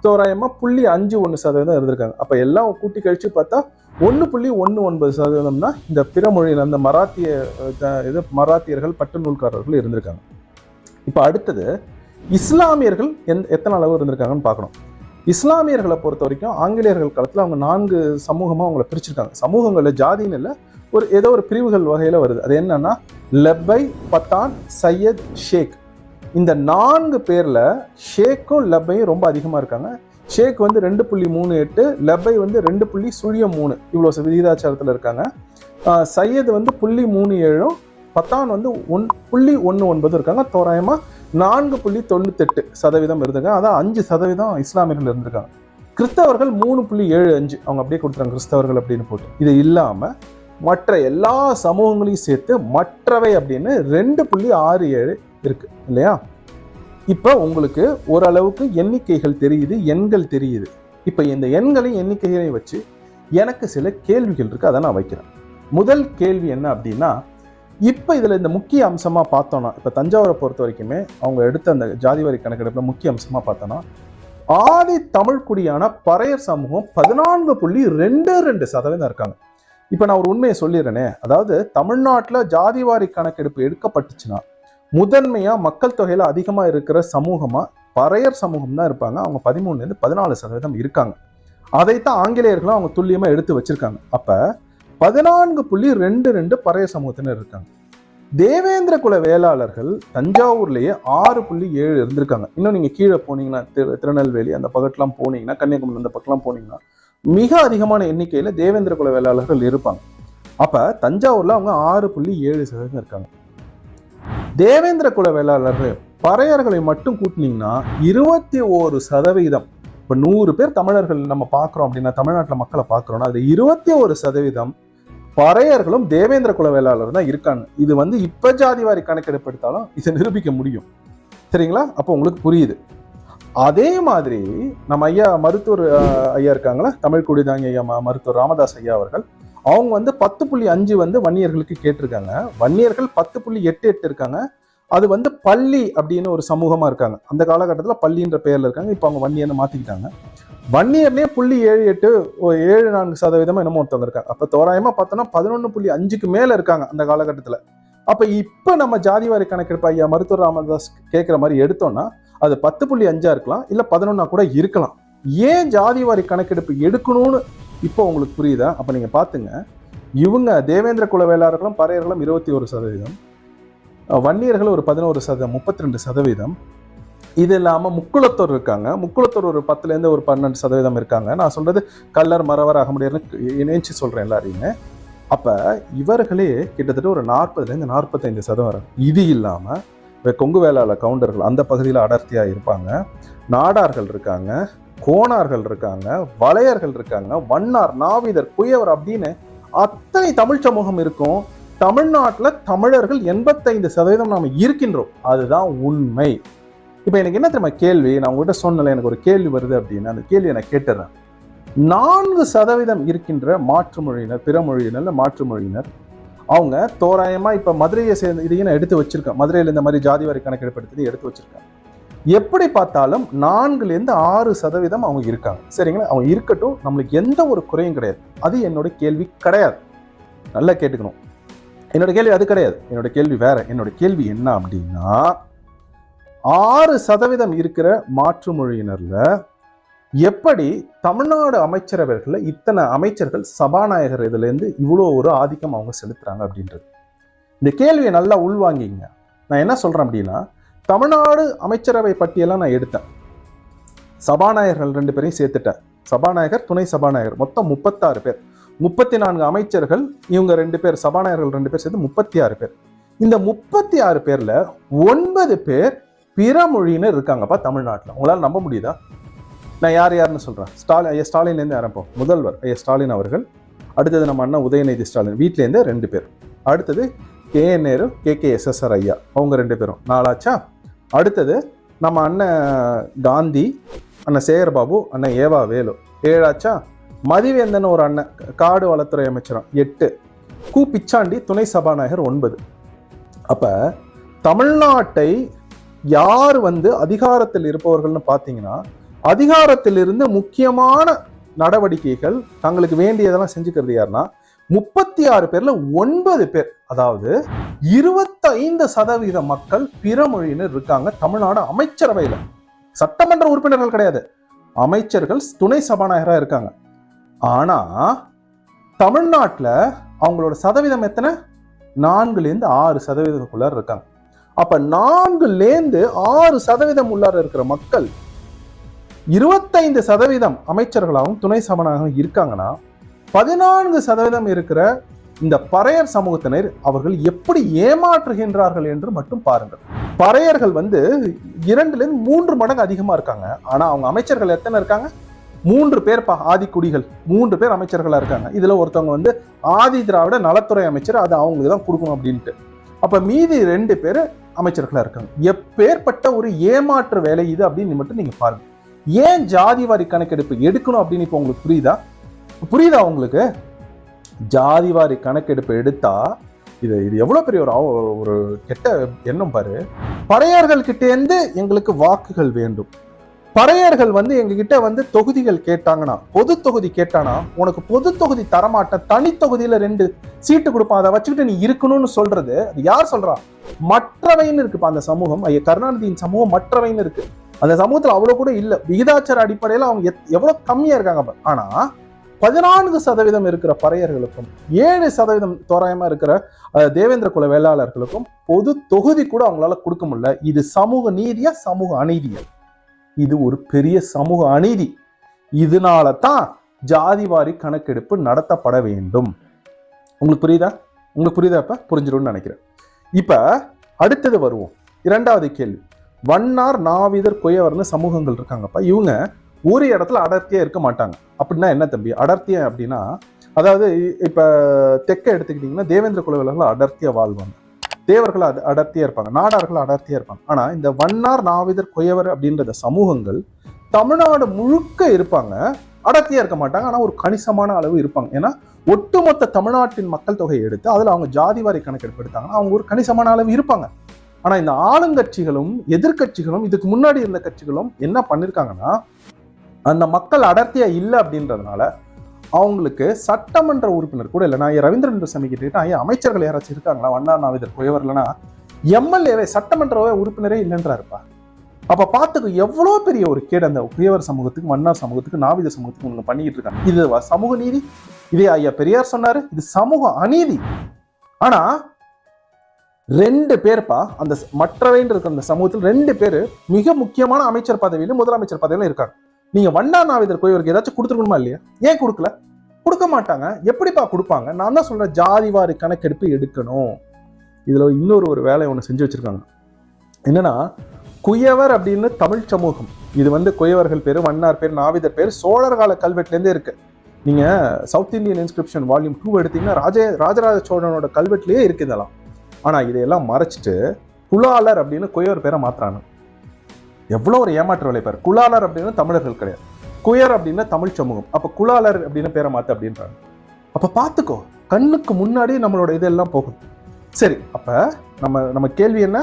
தோராயமா புள்ளி அஞ்சு ஒன்று சதவீதம் இருந்திருக்காங்க அப்ப எல்லாம் கூட்டி கழிச்சு பார்த்தா ஒன்று புள்ளி ஒன்று ஒன்பது சதவீதம்னா இந்த பிறமொழியில் அந்த மராத்திய த- இது மராத்தியர்கள் பட்டு நூல்காரர்கள் இருந்திருக்காங்க. இப்போ அடுத்தது இஸ்லாமியர்கள் எந்த எத்தனை அளவு இருந்திருக்காங்கன்னு பார்க்கணும். இஸ்லாமியர்களை பொறுத்த வரைக்கும் ஆங்கிலேயர்கள் காலத்தில் அவங்க நான்கு சமூகமாக அவங்கள பிரிச்சிருக்காங்க. சமூகங்களில் ஜாதின்னு இல்லை ஒரு ஏதோ ஒரு பிரிவுகள் வகையில் வருது. அது என்னன்னா லெப்பை பத்தான் சையத் ஷேக். இந்த நான்கு பேரில் ஷேக்கும் லெப்பையும் ரொம்ப அதிகமாக இருக்காங்க. ஷேக் வந்து ரெண்டு புள்ளி மூணு எட்டு லெப்பை வந்து ரெண்டு புள்ளி சுழியம் மூணு இவ்வளோ விகிதாச்சாரத்தில் இருக்காங்க. சையது சையத் வந்து புள்ளி மூணு ஏழும் பத்தான் வந்து ஒன் புள்ளி ஒன்று ஒன்பது இருக்காங்க. தோராயமாக நான்கு புள்ளி தொண்ணூத்தெட்டு சதவீதம் இருந்துங்க. அதான் அஞ்சு சதவீதம் இஸ்லாமியர்கள் இருந்திருக்காங்க. கிறிஸ்தவர்கள் மூணு புள்ளி ஏழு அஞ்சு அவங்க அப்படியே கொடுத்துறாங்க கிறிஸ்தவர்கள் அப்படின்னு போட்டு. இது இல்லாமல் மற்ற எல்லா சமூகங்களையும் சேர்த்து மற்றவை அப்படின்னு ரெண்டு புள்ளி ஆறு ஏழு இருக்கு இல்லையா? இப்போ உங்களுக்கு ஓரளவுக்கு எண்ணிக்கைகள் தெரியுது எண்கள் தெரியுது. இப்போ இந்த எண்களையும் எண்ணிக்கைகளையும் வச்சு எனக்கு சில கேள்விகள் இருக்கு அதை நான் வைக்கிறேன். முதல் கேள்வி என்ன அப்படின்னா இப்போ இதில் இந்த முக்கிய அம்சமாக பார்த்தோன்னா இப்போ தஞ்சாவூரை பொறுத்த வரைக்குமே அவங்க எடுத்த அந்த ஜாதிவாரி கணக்கெடுப்பில் முக்கிய அம்சமாக பார்த்தோன்னா ஆதி தமிழ் குடியான பறையர் சமூகம் பதினான்கு புள்ளி ரெண்டு ரெண்டு சதவீதம் இருக்காங்க. இப்போ நான் ஒரு உண்மையை சொல்லிடுறேனே. அதாவது தமிழ்நாட்டில் ஜாதிவாரி கணக்கெடுப்பு எடுக்கப்பட்டுச்சுன்னா முதன்மையாக மக்கள் தொகையில் அதிகமாக இருக்கிற சமூகமாக பறையர் சமூகம் தான் இருப்பாங்க. அவங்க பதிமூணுலேருந்து பதினாலு சதவீதம் இருக்காங்க. அதைத்தான் ஆங்கிலேயர்களும் அவங்க துல்லியமாக எடுத்து வச்சிருக்காங்க. அப்போ பதினான்கு புள்ளி ரெண்டு ரெண்டு பறைய சமூகத்தினர் இருக்காங்க. தேவேந்திர குல வேளாளர்கள் தஞ்சாவூர்லேயே ஆறு புள்ளி ஏழு இருந்திருக்காங்க. இன்னும் நீங்கள் கீழே போனீங்கன்னா திரு திருநெல்வேலி அந்த பக்கத்துலாம் போனீங்கன்னா கன்னியாகுமரி அந்த பக்கம்லாம் போனீங்கன்னா மிக அதிகமான எண்ணிக்கையில் தேவேந்திர குல வேளாளர்கள் இருப்பாங்க. அப்போ தஞ்சாவூரில் அவங்க ஆறு புள்ளி ஏழு சதவீதம் இருக்காங்க. தேவேந்திர குல வேளாளர்கள் பறையர்களை மட்டும் கூட்டினீங்கன்னா இருபத்தி ஓரு சதவீதம் இப்போ நூறு பேர் தமிழர்கள் நம்ம பார்க்குறோம் அப்படின்னா தமிழ்நாட்டில் மக்களை பார்க்குறோம்னா அது இருபத்தி ஒரு சதவீதம் பறையர்களும் தேவேந்திர குல வேளாளர் தான் இருக்காங்க. இது வந்து இப்போ ஜாதிவாரி கணக்கெடுப்பு எடுத்தாலும் இதை நிரூபிக்க முடியும். சரிங்களா? அப்போ உங்களுக்கு புரியுது. அதே மாதிரி நம்ம ஐயா மருத்துவர் ஐயா இருக்காங்களா? தமிழ் குடிதாங்க ஐயா ம- மருத்துவர் ராமதாஸ் ஐயா அவர்கள். அவங்க வந்து பத்து புள்ளி அஞ்சு வந்து வன்னியர்களுக்கு கேட்டிருக்காங்க. வன்னியர்கள் பத்து புள்ளி எட்டு எட்டு இருக்காங்க. அது வந்து பள்ளி அப்படின்னு ஒரு சமூகமாக இருக்காங்க. அந்த காலகட்டத்தில் பள்ளின்ற பேரில் இருக்காங்க. இப்போ அவங்க வன்னியர்னு மாற்றிக்கிட்டாங்க வன்னியர்லேயே புள்ளி ஏழு எட்டு ஏழு நான்கு சதவீதமாக என்னமோ ஒருத்தவங்க இருக்காங்க. அப்போ தோராயமாக பார்த்தோம்னா பதினொன்று புள்ளி அஞ்சுக்கு மேலே இருக்காங்க அந்த காலகட்டத்தில். அப்போ இப்போ நம்ம ஜாதிவாரி கணக்கெடுப்பு ஐயா மருத்துவர் ராமதாஸ் கேட்குற மாதிரி எடுத்தோம்னா அது பத்து புள்ளி அஞ்சாக இருக்கலாம் இல்லை பதினொன்னா கூட இருக்கலாம். ஏன் ஜாதிவாரி கணக்கெடுப்பு எடுக்கணும்னு இப்போ உங்களுக்கு புரியுதா? அப்போ நீங்கள் பார்த்துங்க இவங்க தேவேந்திர குல வேளாளர்களும் பறையர்களும் இருபத்தி ஒரு சதவீதம். வன்னியர்கள் ஒரு பதினோரு சதவீதம் முப்பத்தி ரெண்டு சதவீதம். இது இல்லாமல் முக்குளத்தோர் இருக்காங்க. முக்குளத்தோர் ஒரு பத்துலேருந்து ஒரு பன்னெண்டு சதவீதம் இருக்காங்க. நான் சொல்கிறது கல்லர் மறவர் முடியாதுன்னு இணைச்சு சொல்கிறேன் எல்லாரையுமே. அப்போ இவர்களே கிட்டத்தட்ட ஒரு நாற்பதுலேருந்து நாற்பத்தைந்து சதவீதம். இது இல்லாமல் கொங்கு வேளாள கவுண்டர்கள் அந்த பகுதியில் அடர்த்தியாக இருப்பாங்க. நாடார்கள் இருக்காங்க. கோணார்கள் இருக்காங்க. வளையர்கள் இருக்காங்க. வண்ணார் நாவிதர் குயவர் அப்படின்னு அத்தனை தமிழ் சமூகம் இருக்கும். தமிழ்நாட்டில் தமிழர்கள் எண்பத்தைந்து சதவீதம் நாம் இருக்கின்றோம். அதுதான் உண்மை. இப்போ எனக்கு என்ன தெரியுமா கேள்வி? நான் உங்கள்கிட்ட சொன்னல எனக்கு ஒரு கேள்வி வருது அப்படின்னு. அந்த கேள்வியை நான் கேட்டுறேன். நான்கு சதவீதம் இருக்கின்ற மாற்று மொழியினர் பிற மொழியினர் மாற்று மொழியினர் அவங்க தோராயமாக இப்போ மதுரையை சேர்ந்து இதையும் நான் எடுத்து வச்சிருக்கேன்? மதுரையில் இந்த மாதிரி ஜாதி வரை கணக்கெடுப்படுத்தி எடுத்து வச்சிருக்கேன். எப்படி பார்த்தாலும் நான்குலேருந்து ஆறு சதவீதம் அவங்க இருக்காங்க. சரிங்களா? அவங்க இருக்கட்டும் நம்மளுக்கு எந்த ஒரு குறையும் கிடையாது. அது என்னோட கேள்வி கிடையாது. நல்லா கேட்டுக்கணும். என்னோட கேள்வி அது கிடையாது. என்னோட கேள்வி வேற. என்னோட கேள்வி என்ன அப்படின்னா ஆறு சதவீதம் இருக்கிற மாற்று மொழியினர்ல எப்படி தமிழ்நாடு அமைச்சரவைகளில் இத்தனை அமைச்சர்கள் சபாநாயகர் இதுலேருந்து இவ்வளோ ஒரு ஆதிக்கம் அவங்க செலுத்துகிறாங்க அப்படின்றது? இந்த கேள்வியை நல்லா உள்வாங்கிங்க. நான் என்ன சொல்கிறேன் அப்படின்னா தமிழ்நாடு அமைச்சரவை பட்டியலாம் நான் எடுத்தேன். சபாநாயகர்கள் ரெண்டு பேரையும் சேர்த்துட்டேன். சபாநாயகர் துணை சபாநாயகர். மொத்தம் முப்பத்தாறு பேர். முப்பத்தி நான்கு அமைச்சர்கள் இவங்க ரெண்டு பேர் சபாநாயகர்கள் ரெண்டு பேர் சேர்த்து முப்பத்தி ஆறு பேர். இந்த முப்பத்தி ஆறு பேர்ல ஒன்பது பேர் பிற மொழியினர் இருக்காங்கப்பா தமிழ்நாட்டில். உங்களால் நம்ப முடியுதா? நான் யார் யாருன்னு சொல்றேன். ஸ்டாலின் ஐயா ஸ்டாலின்லேருந்து ஆரம்பம் முதல்வர் ஐயா ஸ்டாலின் அவர்கள். அடுத்தது நம்ம அண்ணன் உதயநிதி ஸ்டாலின். வீட்டிலேருந்து ரெண்டு பேர். அடுத்தது K N Nehru K K SSR ஐயா. அவங்க ரெண்டு பேரும். நாலாச்சா அடுத்தது நம்ம அண்ணன் காந்தி அண்ணன் சேகர் பாபு அண்ணன் ஏவா வேலு. ஏழாச்சா? மதிவேந்தன் ஒரு அண்ணன் காடு வளத்துறை அமைச்சரம். எட்டு. கு. பிச்சாண்டி துணை சபாநாயகர் ஒன்பது. அப்போ தமிழ்நாட்டை யார் வந்து அதிகாரத்தில் இருப்பவர்கள்னு பார்த்தீங்கன்னா அதிகாரத்தில் இருந்து முக்கியமான நடவடிக்கைகள் தங்களுக்கு வேண்டியதெல்லாம் செஞ்சுக்கிறது யாருன்னா முப்பத்தி ஆறு பேர்ல ஒன்பது பேர் அதாவது இருபத்தைந்து சதவீத மக்கள் பிற மொழியினர் இருக்காங்க தமிழ்நாடு அமைச்சரவையில். சட்டமன்ற உறுப்பினர்கள் கிடையாது. அமைச்சர்கள் துணை சபாநாயகராக இருக்காங்க. ஆனால் தமிழ்நாட்டில் அவங்களோட சதவீதம் எத்தனை? நான்குலேருந்து ஆறு சதவீதத்துக்குள்ளார இருக்காங்க. அப்போ நான்குலேருந்து ஆறு சதவீதம் உள்ளார இருக்கிற மக்கள் இருபத்தைந்து சதவீதம் அமைச்சர்களாகவும் துணை சபாநாயகரும் இருக்காங்கன்னா பதினான்கு சதவீதம் இருக்கிற இந்த பறையர் சமூகத்தினர் அவர்கள் எப்படி ஏமாற்றுகின்றார்கள் என்று மட்டும் பாருங்கள். பறையர்கள் வந்து இரண்டுலேருந்து மூன்று மடங்கு அதிகமாக இருக்காங்க. ஆனால் அவங்க அமைச்சர்கள் எத்தனை இருக்காங்க? மூன்று பேர் ஆதிக்குடிகள் மூன்று பேர் அமைச்சர்களாக இருக்காங்க. இதில் ஒருத்தவங்க வந்து ஆதி திராவிட நலத்துறை அமைச்சர் அது அவங்களுக்கு தான் கொடுக்கணும் அப்படின்ட்டு. அப்போ மீதி ரெண்டு பேர் அமைச்சர்களாக இருக்காங்க. எப்பேற்பட்ட ஒரு ஏமாற்று வேலை இது அப்படின்னு மட்டும் நீங்கள் பாருங்கள் ஏன் ஜாதி வாரி கணக்கெடுப்பு எடுக்கணும் அப்படின்னு இப்போ உங்களுக்கு புரியுதா? புரியுதா உங்களுக்கு? ஜாதி வாரி கணக்கெடுப்பு எடுத்தா இது இது எவ்வளோ பெரிய ஒரு ஒரு கெட்ட எண்ணம் பாரு. பறையர்கள் கிட்டேருந்து எங்களுக்கு வாக்குகள் வேண்டும். பறையர்கள் வந்து எங்ககிட்ட வந்து தொகுதிகள் கேட்டாங்கன்னா பொது தொகுதி கேட்டானா உனக்கு பொது தொகுதி தரமாட்டேன் தனி தொகுதியில ரெண்டு சீட்டு கொடுப்பான் அதை வச்சுக்கிட்டு நீ இருக்கணும்னு சொல்றது. அது யார் சொல்றா? மற்றவைன்னு இருக்குப்பா அந்த சமூகம். ஐயா கருணாநிதியின் சமூகம் மற்றவைன்னு இருக்கு. அந்த சமூகத்துல அவ்வளவு கூட இல்ல. விகிதாச்சார அடிப்படையில அவங்க எத்- எவ்வளவு கம்மியா இருக்காங்க பாரு. ஆனா பதினான்கு சதவீதம் இருக்கிற பறையர்களுக்கும் ஏழு சதவீதம் தோராயமா இருக்கிற தேவேந்திர குல வேளாளர்களுக்கும் பொது தொகுதி கூட அவங்களால கொடுக்க முடியல. இது சமூக நீதியா சமூக அநீதியா? இது ஒரு பெரிய சமூக அநீதி. இதனால தான் ஜாதிவாரி கணக்கெடுப்பு நடத்தப்பட வேண்டும். உங்களுக்கு புரியுதா? உங்களுக்கு புரியுதா இப்ப? புரிஞ்சிடும்னு நினைக்கிறேன். இப்ப அடுத்தது வருவோம். இரண்டாவது கேள்வி. வண்ணார் நாவிதர் குயவர்னு சமூகங்கள் இருக்காங்கப்பா. இவங்க ஒரு இடத்துல அடர்த்தியா இருக்க மாட்டாங்க. அப்படின்னா என்ன தம்பி? அடர்த்தியா அப்படின்னா அதாவது இப்போ இப்ப தெற்க எடுத்துக்கிட்டீங்கன்னா தேவேந்திர குலவிலர்கள் அடர்த்தியா வாழ்வாங்க. தேவர்கள் அது அடர்த்தியாக இருப்பாங்க நாடார்கள் அடர்த்தியாக இருப்பாங்க. ஆனால் இந்த வண்ணார் நாவிதர் குயவர் அப்படின்ற சமூகங்கள் தமிழ்நாடு முழுக்க இருப்பாங்க. அடர்த்தியாக இருக்க மாட்டாங்க ஆனால் ஒரு கணிசமான அளவு இருப்பாங்க. ஏன்னா ஒட்டுமொத்த தமிழ்நாட்டின் மக்கள் தொகையை எடுத்து அதில் அவங்க ஜாதிவாரி கணக்கெடுப்பு எடுத்தாங்கன்னா அவங்க ஒரு கணிசமான அளவு இருப்பாங்க. ஆனால் இந்த ஆளுங்கட்சிகளும் எதிர்க்கட்சிகளும் இதுக்கு முன்னாடி இருந்த கட்சிகளும் என்ன பண்ணியிருக்காங்கன்னா அந்த மக்கள் அடர்த்தியாக இல்லை அப்படின்றதுனால அவங்களுக்கு சட்டமன்ற உறுப்பினர் கூட இல்லை. நான் ரவீந்திரன் சாமி கிட்ட ஐயா அமைச்சர்கள் யாராச்சும் இருக்காங்களா? வண்ணா நாவிதர் குயவர்லனா எம்எல்ஏவே சட்டமன்ற உறுப்பினரே இல்லைன்றாருப்பா. அப்ப பார்த்துக்கு எவ்வளவு பெரிய ஒரு கேடு அந்த குயவர் சமூகத்துக்கு மன்னார் சமூகத்துக்கு நாவித சமூகத்துக்கு இவங்க பண்ணிக்கிட்டு இருக்காங்க. இது சமூக நீதி. இதே ஐயா பெரியார் சொன்னாரு இது சமூக அநீதி. ஆனா ரெண்டு பேர்ப்பா அந்த ச- இருக்கிற அந்த சமூகத்தில் ரெண்டு பேர் மிக முக்கியமான அமைச்சர் பதவியிலும் முதலமைச்சர் பதவியிலும் இருக்காங்க. நீங்க வண்டா நாவிதர் கோயிலுக்கு ஏதாச்சும் கொடுத்துருக்கணுமா இல்லையா? ஏன் கொடுக்கல? கொடுக்க மாட்டாங்க. எப்படிப்பா கொடுப்பாங்க? நான் தான் சொல்றேன் ஜாதிவாரி கணக்கெடுப்பு எடுக்கணும். இதுல இன்னொரு ஒரு வேலையை ஒன்று செஞ்சு வச்சிருக்காங்க. என்னன்னா குயவர் அப்படின்னு தமிழ் சமூகம். இது வந்து குயவர்கள் பேர் வண்ணார் பேர் நாவிதர் பேர் சோழர் கால கல்வெட்டுலேருந்தே இருக்கு. நீங்க South Indian inscription volume two எடுத்தீங்கன்னா ராஜ ராஜராஜ சோழனோட கல்வெட்டுலேயே இருக்கு இதெல்லாம். ஆனால் இதையெல்லாம் மறைச்சிட்டு குலாலர் அப்படின்னு குயவர் பேரை மாத்துறாங்க. எவ்வளோ ஒரு ஏமாற்று விளைப்பார் பேர். குலாலர் தமிழர்கள் கிடையாது. குயர் அப்படின்னா தமிழ் சமூகம். அப்போ குலாலர் அப்படின்னு பேரை மாற்று அப்படின்றாங்க. அப்போ பார்த்துக்கோ கண்ணுக்கு முன்னாடி நம்மளோட இதெல்லாம் போகும். சரி அப்போ நம்ம நம்ம கேள்வி என்ன?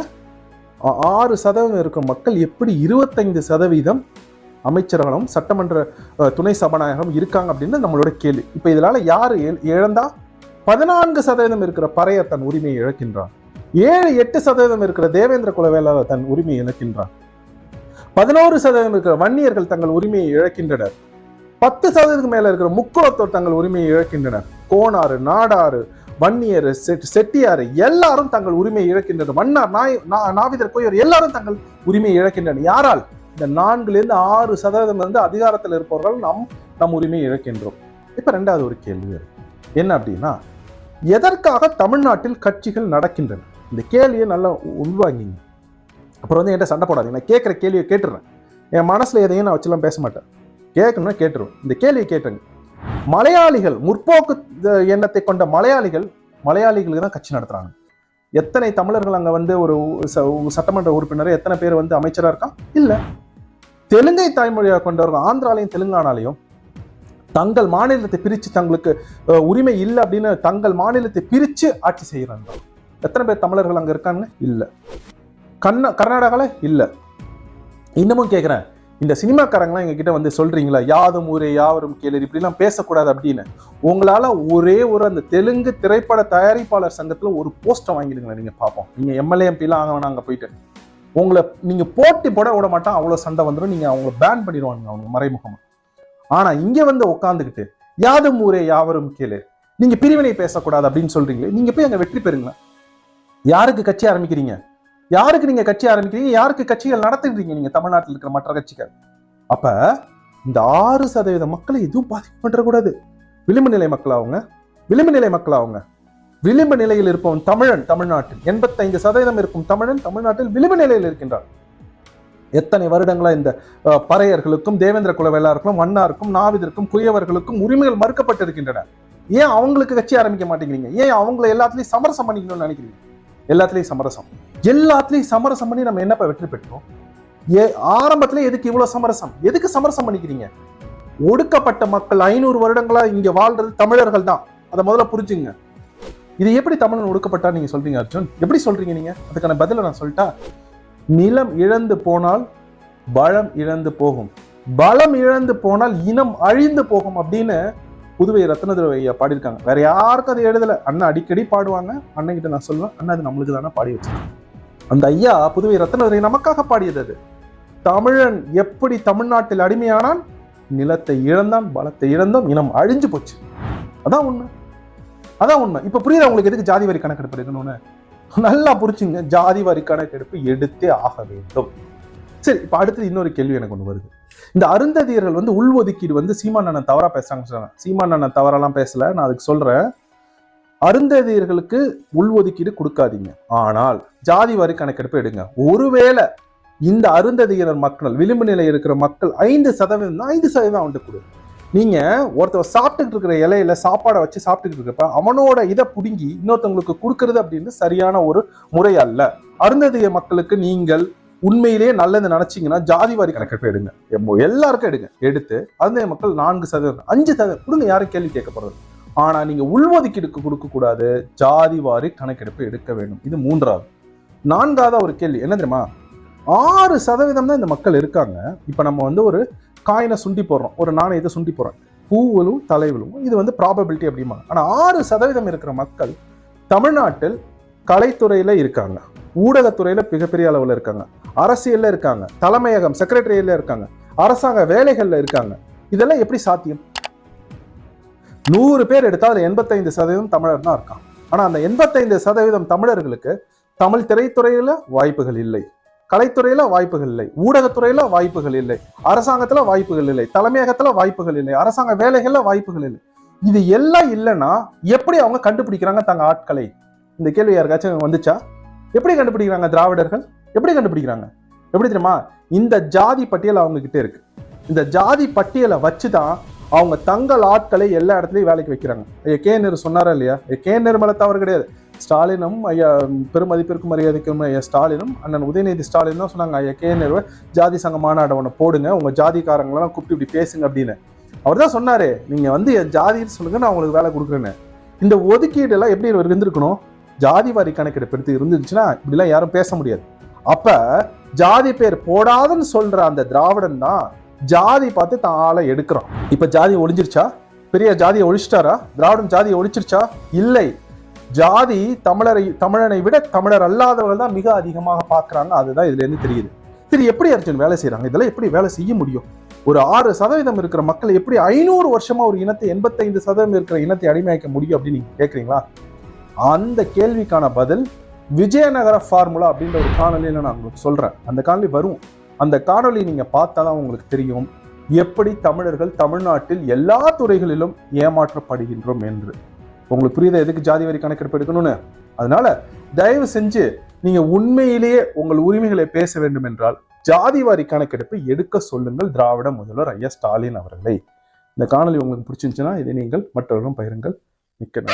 ஆறு சதவீதம் இருக்கும் மக்கள் எப்படி இருபத்தைந்து சதவீதம் அமைச்சர்களும் சட்டமன்ற துணை சபாநாயகரும் இருக்காங்க அப்படின்னு நம்மளோட கேள்வி. இப்போ இதனால் யார் இழந்தா? பதினான்கு சதவீதம் இருக்கிற பறையர் தன் உரிமையை இழக்கின்றான். ஏழு எட்டு சதவீதம் இருக்கிற தேவேந்திர குலவேளாளர் தன் உரிமையை இழக்கின்றான். பதினோரு சதவீதம் இருக்கிற வன்னியர்கள் தங்கள் உரிமையை இழக்கின்றனர். பத்து சதவீதத்துக்கு மேல இருக்கிற முக்குளத்தோர் தங்கள் உரிமையை இழக்கின்றனர். கோனாறு நாடாறு வன்னியர் செட் செட்டியார் எல்லாரும் தங்கள் உரிமையை இழக்கின்றனர். மன்னார் நாய் நாவிதர் கோயர் எல்லாரும் தங்கள் உரிமையை இழக்கின்றனர். யாரால்? இந்த நான்குலேருந்து ஆறு சதவீதம் வந்து அதிகாரத்தில் இருப்பவர்கள் நம் நம் உரிமையை இழக்கின்றோம். இப்ப ரெண்டாவது ஒரு கேள்வி என்ன அப்படின்னா எதற்காக தமிழ்நாட்டில் கட்சிகள் நடக்கின்றன? இந்த கேள்வியை நல்லா உள்வாங்கிங்க. அப்புறம் வந்து என்கிட்ட சண்டை போடாதீங்க. நான் கேட்குற கேள்வியை கேட்டுடுறேன். என் மனசில் எதையும் நான் வச்சுலாம் பேச மாட்டேன். கேட்கணும்னா கேட்டுருவேன். இந்த கேள்வியை கேட்டுருங்க. மலையாளிகள் முற்போக்கு எண்ணத்தை கொண்ட மலையாளிகள் மலையாளிகளுக்கு தான் கட்சி நடத்துகிறாங்க எத்தனை தமிழர்கள் அங்கே வந்து ஒரு ச- சட்டமன்ற உறுப்பினர் எத்தனை பேர் வந்து அமைச்சராக இருக்கான் இல்லை. தெலுங்கை தாய்மொழியாக கொண்டவர்கள் ஆந்திராலையும் தெலுங்கானாலையும் தங்கள் மாநிலத்தை பிரித்து தங்களுக்கு உரிமை இல்லை அப்படின்னு தங்கள் மாநிலத்தை பிரித்து ஆட்சி செய்கிறாங்க எத்தனை பேர் தமிழர்கள் அங்கே இருக்காங்க? இல்லை. கண்ண கர்நாடகாவில் இல்லை. இன்னமும் கேட்குறேன் இந்த சினிமாக்காரங்களாம் எங்ககிட்ட வந்து சொல்கிறீங்களா யாதும் ஊரே யாவரும் கேளு இப்படிலாம் பேசக்கூடாது அப்படின்னு. உங்களால் ஒரே ஒரு அந்த தெலுங்கு திரைப்பட தயாரிப்பாளர் சங்கத்தில் ஒரு போஸ்ட்டை வாங்கிடுங்களேன் நீங்கள் பார்ப்போம் நீங்கள் எம்எல்ஏ எம்பிலாம் ஆக வேணாம் அங்கே போயிட்டு. உங்களை நீங்கள் போட்டி போட விட மாட்டோம். அவ்வளோ சண்டை வந்துடும் நீங்கள் அவங்கள பேன் பண்ணிடுவாங்க அவங்க மறைமுகமாக ஆனால் இங்கே வந்து உட்காந்துக்கிட்டு யாதும் ஊரே யாவரும் கேளு நீங்கள் பிரிவினை பேசக்கூடாது அப்படின்னு சொல்கிறீங்களே நீங்கள் போய் அங்கே வெற்றி பெறுங்களேன். யாருக்கு கட்சி ஆரம்பிக்கிறீங்க? யாருக்கு நீங்க கட்சி ஆரம்பிக்கிறீங்க? யாருக்கு கட்சிகள் நடத்துறீங்க நீங்க தமிழ்நாட்டில் இருக்கிற மற்ற கட்சிகள்? அப்ப இந்த ஆறு சதவீத மக்களை எதுவும் பாதிப்பு பண்றக்கூடாது. விளிம்பு நிலை மக்கள் அவங்க? விளிம்பு நிலை மக்கள் அவங்க? விளிம்பு நிலையில் இருப்பவன் தமிழன் தமிழ்நாட்டில். எண்பத்தைந்து சதவீதம் இருக்கும் தமிழன் தமிழ்நாட்டில் விளிம்பு நிலையில் இருக்கின்றான். எத்தனை வருடங்களா இந்த பறையர்களுக்கும் தேவேந்திர குலவெல்லாருக்கும் மன்னாருக்கும் நாவிதற்கும் குயவர்களுக்கும் உரிமைகள் மறுக்கப்பட்டிருக்கின்றன. ஏன் அவங்களுக்கு கட்சி ஆரம்பிக்க மாட்டேங்கிறீங்க? ஏன் அவங்கள எல்லாத்துலயும் சமரசம் பண்ணிக்கணும்னு நினைக்கிறீங்க? எல்லாத்துலேயும் சமரசம். எல்லாத்துலேயும் சமரசம் பண்ணி நம்ம என்னப்பா வெற்றி பெற்றோம்? ஏ ஆரம்பத்துல எதுக்கு இவ்வளோ சமரசம்? எதுக்கு சமரசம் பண்ணிக்கிறீங்க? ஒடுக்கப்பட்ட மக்கள் ஐநூறு வருடங்களா இங்க வாழ்றது தமிழர்கள் தான். அதை முதல்ல புரிஞ்சுங்க. இது எப்படி தமிழன் ஒடுக்கப்பட்டா நீங்க சொல்றீங்க அர்ஜுன்? எப்படி சொல்றீங்க நீங்க? அதுக்கான பதில நான் சொல்லிட்டா நிலம் இழந்து போனால் பலம் இழந்து போகும். பலம் இழந்து போனால் இனம் அழிந்து போகும் அப்படின்னு புதுவை ரத்னதுரை ஐயா பாடியிருக்காங்க. வேற யாருக்கும் அதை எழுதலை. அண்ணன் அடிக்கடி பாடுவாங்க. அண்ணன் கிட்ட நான் சொல்லுவேன் அண்ணன் அது நம்மளுக்கு தானே பாடி வச்சிருக்கேன் அந்த ஐயா புதுவை ரத்னதுரை நமக்காக பாடியது அது. தமிழன் எப்படி தமிழ்நாட்டில் அடிமையானான்? நிலத்தை இழந்தான் பலத்தை இழந்தோம் இனம் அழிஞ்சு போச்சு. அதான் உண்மை. அதான் உண்மை. இப்போ புரியுதா உங்களுக்கு எதுக்கு ஜாதி வரி கணக்கெடுப்பு எடுக்கணும்னு? நல்லா புரிச்சுங்க ஜாதி வரி கணக்கெடுப்பு எடுத்தே ஆக வேண்டும். சரி இப்போ அடுத்தது இன்னொரு கேள்வி எனக்கு ஒன்று வருது. இந்த அருந்ததியர்கள் வந்து உள்ஒதுக்கீடு வந்து சீமான் அண்ணன் தவறா பேசுறாங்கன்னு சொல்றாங்க. சீமான் அண்ணன் தவறெல்லாம் பேசல நான் அதுக்கு சொல்றேன். அருந்ததியர்களுக்கு உள்ஒதுக்கீடு கொடுக்காதீங்க. ஆனால் ஜாதி வரி கணக்கெடுப்பு எடுங்க. ஒருவேளை இந்த அருந்ததியினர் மக்கள் விளிம்பு நிலை இருக்கிற மக்கள் ஐந்து சதவீதம் ஐந்து சதவீதம் அவன்ட்டு கொடு. நீங்க ஒருத்தர் சாப்பிட்டுக்கிட்டு இருக்கிற இலையில சாப்பாடை வச்சு சாப்பிட்டுக்கிட்டு இருக்கப்ப அவனோட இதை புடுங்கி இன்னொருத்தவங்களுக்கு கொடுக்கறது அப்படின்னு சரியான ஒரு முறை அல்ல. அருந்ததிய மக்களுக்கு நீங்கள் உண்மையிலேயே நல்லது நினைச்சீங்கன்னா ஜாதி வாரி கணக்கெடுப்பு எடுங்க. எல்லாருக்கும் எடுங்க. எடுத்து அந்த மக்கள் நான்கு சதவீதம் அஞ்சு சதவீதம் கொடுங்க யாரும் கேள்வி கேட்கப்படுறது ஆனா நீங்க உள்ஒதுக்கீடுக்கு கொடுக்க கூடாது ஜாதி வாரி கணக்கெடுப்பு எடுக்க வேண்டும். இது மூன்றாவது. நான்காவது ஒரு கேள்வி. என்ன தெரியுமா? ஆறு சதவீதம் தான் இந்த மக்கள் இருக்காங்க. இப்ப நம்ம வந்து ஒரு காயினை சுண்டி போடுறோம். ஒரு நாணயத்தை சுண்டி போடுறோம். பூவிலும் தலைவலும் இது வந்து ப்ராபபிலிட்டி அப்படிம்பாங்க. ஆனா ஆறு சதவீதம் இருக்கிற மக்கள் தமிழ்நாட்டில் கலைத்துறையில இருக்காங்க. ஊடகத்துறையில மிகப்பெரிய அளவில் இருக்காங்க. அரசியல்ல இருக்காங்க. தலைமையகம் செக்ரட்டரியல்ல இருக்காங்க. அரசாங்க வேலைகள்ல இருக்காங்க. இதெல்லாம் எப்படி சாத்தியம்? நூறு பேர் எடுத்தால் எண்பத்தைந்து சதவீதம் தமிழர் தான் இருக்கான் ஆனா அந்த எண்பத்தைந்து சதவீதம் தமிழர்களுக்கு தமிழ் திரைத்துறையில வாய்ப்புகள் இல்லை. கலைத்துறையில வாய்ப்புகள் இல்லை. ஊடகத்துறையில வாய்ப்புகள் இல்லை. அரசாங்கத்துல வாய்ப்புகள் இல்லை. தலைமையகத்துல வாய்ப்புகள் இல்லை. அரசாங்க வேலைகள்ல வாய்ப்புகள் இல்லை. இது எல்லாம் இல்லைன்னா எப்படி அவங்க கண்டுபிடிக்கிறாங்க தங்க ஆட்களை? இந்த கேள்வி யாருக்காச்சும் வந்துச்சா? எப்படி கண்டுபிடிக்கிறாங்க திராவிடர்கள்? எப்படி கண்டுபிடிக்கிறாங்க? எப்படி தெரியுமா? இந்த ஜாதி பட்டியல் அவங்க கிட்ட இருக்கு. இந்த ஜாதி பட்டியலை வச்சு தான் அவங்க தங்கள் ஆட்களை எல்லா இடத்துலையும் வேலைக்கு வைக்கிறாங்க. ஐயா கே. நேரு சொன்னாரா இல்லையா? ஐயா கே. நேரு தவறு கிடையாது. ஸ்டாலினும் ஐயா பெருமதிப்பிற்கும் மரியாதைக்கும் ஐயா ஸ்டாலினும் அண்ணன் உதயநிதி ஸ்டாலின் தான் சொன்னாங்க ஐயா கே. நேரு ஜாதி சங்க மாநாடு ஒன்று போடுங்க உங்கள் ஜாதிக்காரங்களெல்லாம் கூப்பிட்டு இப்படி பேசுங்க அப்படின்னு. அவர் தான் சொன்னார் நீங்கள் வந்து என் ஜாதின்னு சொல்லுங்க நான் உங்களுக்கு வேலை கொடுக்குறேன்னு. இந்த ஒதுக்கீடு எல்லாம் எப்படி இருந்திருக்கணும்? ஜாதி வாரி கணக்கெடுப்பு எடுத்து இருந்துச்சுன்னா இப்படிலாம் யாரும் பேச முடியாது. அப்ப ஜாதி பேர் போடாதுன்னு சொல்ற அந்த திராவிடன் தான் ஜாதி பார்த்து தான் ஆளை எடுக்கிறான். இப்ப ஜாதி ஒழிஞ்சிருச்சா பெரிய ஜாதியை ஒழிச்சிட்டாரா? திராவிடன் ஜாதியை ஒழிச்சிருச்சா? இல்லை. ஜாதி தமிழரை தமிழனை விட தமிழர் அல்லாதவர்கள் தான் மிக அதிகமாக பார்க்குறாங்க. அதுதான் இதுல இருந்து தெரியுது. சரி எப்படி அர்ஜுன் வேலை செய்கிறாங்க இதெல்லாம் எப்படி வேலை செய்ய முடியும்? ஒரு ஆறு சதவீதம் இருக்கிற மக்கள் எப்படி ஐநூறு வருஷமா ஒரு இனத்தை எண்பத்தைந்து சதவீதம் இருக்கிற இனத்தை அடிமையாக்க முடியும் அப்படின்னு நீங்கள் கேட்குறீங்களா அந்த கேள்விக்கான பதில் விஜயநகர ஃபார்முலா அப்படின்ற ஒரு காணொலியில் நான் உங்களுக்கு சொல்கிறேன் அந்த காணொலி வரும். அந்த காணொலி நீங்கள் பார்த்தா தான் உங்களுக்கு தெரியும். எப்படி தமிழர்கள் தமிழ்நாட்டில் எல்லா துறைகளிலும் ஏமாற்றப்படுகின்றோம் என்று. உங்களுக்கு புரியுதா? எதுக்கு ஜாதி வரி கணக்கெடுப்பு எடுக்கணும்னு? அதனால தயவு செஞ்சு நீங்கள் உண்மையிலேயே உங்கள் உரிமைகளை பேச வேண்டும் என்றால் ஜாதி வாரி கணக்கெடுப்பு எடுக்க சொல்லுங்கள் திராவிட முதல்வர் ஐயா ஸ்டாலின் அவர்களை. இந்த காணொலி உங்களுக்கு பிடிச்சிருந்துச்சுன்னா இதை நீங்கள் மற்றவர்களும் பகிருங்கள். ఇక్కడ.